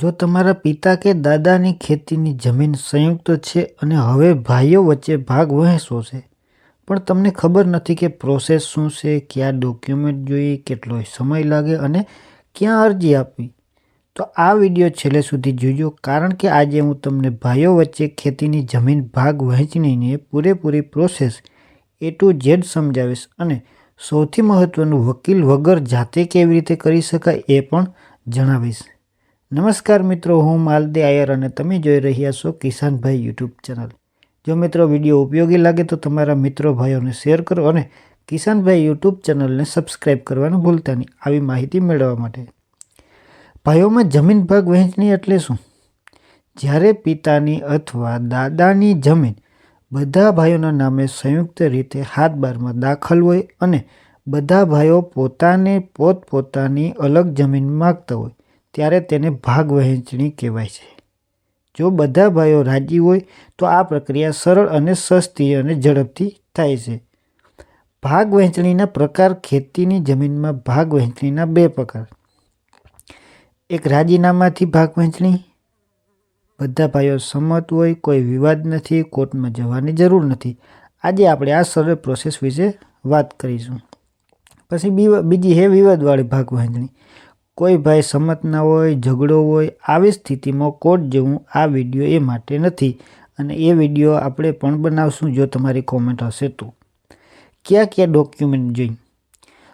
જો તમારા પિતા કે દાદાની ખેતીની જમીન સંયુક્ત છે અને હવે ભાઈઓ વચ્ચે ભાગ વહેંચવો છે, પણ તમને ખબર નથી કે પ્રોસેસ શું છે, કયા ડોક્યુમેન્ટ જોઈએ, કેટલો સમય લાગે અને ક્યાં અરજી આપવી, તો આ વીડિયો છેલ્લે સુધી જોજો, કારણ કે આજે હું તમને ભાઈઓ વચ્ચે ખેતીની જમીન ભાગ વહેંચણીની પૂરેપૂરી પ્રોસેસ એ ટુ ઝેડ સમજાવીશ અને સૌથી મહત્ત્વનું વકીલ વગર જાતે કેવી રીતે કરી શકાય એ પણ જણાવીશ. નમસ્કાર મિત્રો, હું માલદે આયર અને તમે જોઈ રહ્યા છો કિસાનભાઈ યુટ્યુબ ચેનલ. જો મિત્રો વીડિયો ઉપયોગી લાગે તો તમારા મિત્રો ભાઈઓને શેર કરો અને કિસાનભાઈ યુટ્યુબ ચેનલને સબસ્ક્રાઈબ કરવાનું ભૂલતા નહીં. આવી માહિતી મેળવવા માટે. ભાઈઓમાં જમીન ભાગ વહેંચણી એટલે શું? જ્યારે પિતાની અથવા દાદાની જમીન બધા ભાઈઓના નામે સંયુક્ત રીતે હાથ બારમાં દાખલ હોય અને બધા ભાઈઓ પોતાને પોતપોતાની અલગ જમીન માગતા હોય ત્યારે તેને ભાગ વહેંચણી કહેવાય છે. જો બધા ભાઈઓ રાજી હોય, તો આ પ્રક્રિયા સરળ અને સસ્તી અને ઝડપથી થાય છે. ભાગ વહેંચણીના પ્રકાર ખેતીની જમીનમાં ભાગ વહેંચણીના બે પ્રકાર. એક રાજીનામાથી ભાગ વહેંચણી. બધા ભાઈઓ સંમત હોય, કોઈ વિવાદ નથી, કોર્ટમાં જવાની જરૂર નથી. આજે આપણે આ સરળ પ્રોસેસ વિશે વાત કરીશું. પછી બીજી હે વિવાદવાળી ભાગ વહેંચણી. કોઈ ભાઈ સંમત ના હોય, ઝઘડો હોય, આવી સ્થિતિમાં કોર્ટ જવું આ વીડિયો એ માટે નથી. અને એ વીડિયો આપણે પણ બનાવશું જો તમારી કોમેન્ટ હશે તો. ક્યાં ક્યાં ડોક્યુમેન્ટ જોઈ?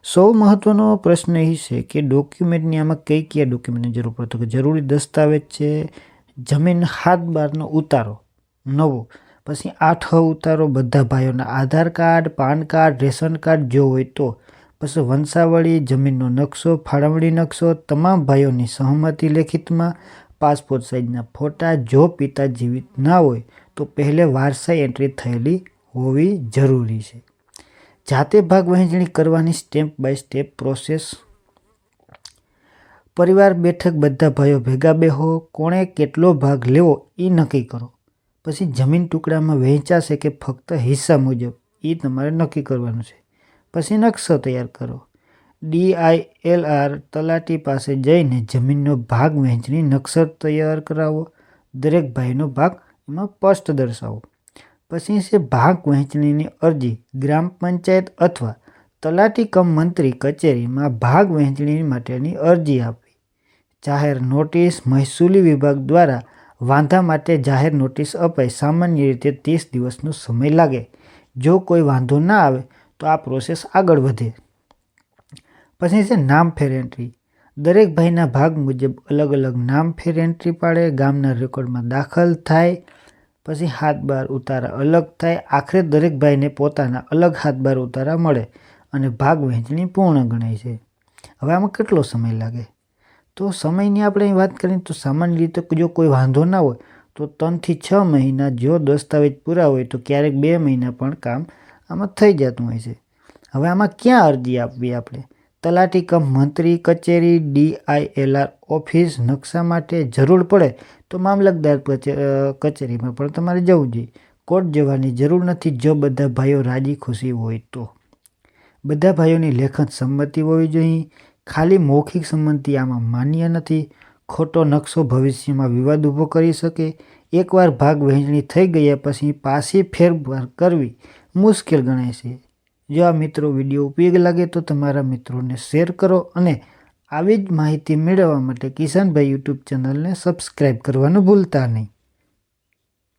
સૌ મહત્ત્વનો પ્રશ્ન એ છે કે ડોક્યુમેન્ટની આમાં કઈ કયા ડોક્યુમેન્ટની જરૂર પડતો કે જરૂરી દસ્તાવેજ છે, જમીન હાથ બારનો ઉતારો, નવો, પછી આઠ ઉતારો, બધા ભાઈઓના Aadhaar card, PAN card, ration card જો હોય તો. પછી વંશાવળી, જમીનનો નકશો, ફાળવણી નકશો, તમામ ભાઈઓની સહમતિ લેખિતમાં, પાસપોર્ટ સાઇઝના ફોટા જો પિતા જીવિત ના હોય, તો પહેલે વારસાઈ એન્ટ્રી થયેલી હોવી જરૂરી છે. જાતે ભાગ વહેંચણી કરવાની સ્ટેપ બાય સ્ટેપ પ્રોસેસ. પરિવાર બેઠક બધા ભાઈઓ ભેગા બેહો, કોણે કેટલો ભાગ લેવો એ નક્કી કરો. પછી જમીન ટુકડામાં વહેંચાશે કે ફક્ત હિસ્સા મુજબ એ તમારે નક્કી કરવાનું છે. પછી નકશો તૈયાર કરો. ડીઆઈએલઆર તલાટી પાસે જઈને જમીનનો ભાગ વહેંચણી નકશો તૈયાર કરાવો. દરેક ભાઈનો ભાગ એમાં સ્પષ્ટ દર્શાવો. પછી છે ભાગ વહેંચણીની અરજી. ગ્રામ પંચાયત અથવા તલાટી કમ મંત્રી કચેરીમાં ભાગ વહેંચણી માટેની અરજી આપવી. જાહેર નોટિસ મહેસૂલી વિભાગ દ્વારા વાંધા માટે જાહેર નોટિસ અપાય. સામાન્ય રીતે ત્રીસ દિવસનો સમય લાગે. જો કોઈ વાંધો ના આવે તો આ પ્રોસેસ આગળ વધે. પછી છે નામ ફેર એન્ટ્રી દરેક ભાઈના ભાગ મુજબ અલગ અલગ નામ ફેર એન્ટ્રી પાડે, ગામના રેકોર્ડમાં દાખલ થાય, પછી હાથ બાર ઉતારા અલગ થાય. આખરે દરેક ભાઈને પોતાના અલગ હાથ બાર ઉતારા મળે અને ભાગ વહેંચણી પૂર્ણ ગણાય છે. હવે આમાં કેટલો સમય લાગે? તો સમયની આપણે અહીં વાત કરીએ તો સામાન્ય રીતે જો કોઈ વાંધો ના હોય, તો ત્રણથી છ મહિના જો દસ્તાવેજ પૂરા હોય, તો ક્યારેક બે મહિના પણ કામ આમાં થઈ જતું હોય છે. હવે આમાં ક્યાં અરજી આપવી આપણે? તલાટી કમ મંત્રી, કચેરી ડીઆઈએલઆર ઓફિસ, નકશા માટે જરૂર પડે તો મામલતદાર કચેરીમાં પણ તમારે જવું જોઈએ. કોર્ટ જવાની જરૂર નથી જો બધા ભાઈઓ રાજી ખુશી હોય તો. બધા ભાઈઓની લેખન સંમતિ હોવી જોઈએ. ખાલી મૌખિક સંમતિ આમાં માન્ય નથી. ખોટો નકશો ભવિષ્યમાં વિવાદ ઊભો કરી શકે. એકવાર ભાગ વહેંચણી થઈ ગયા પછી પાછી ફેરફાર કરવી મુશ્કેલ ગણાય છે. જો આ મિત્રો વીડિયો ઉપયોગી લાગે તો તમારા મિત્રોને શેર કરો અને આવી જ માહિતી મેળવવા માટે કિસાનભાઈ યુટ્યુબ ચેનલને સબસ્ક્રાઈબ કરવાનું ભૂલતા નહીં.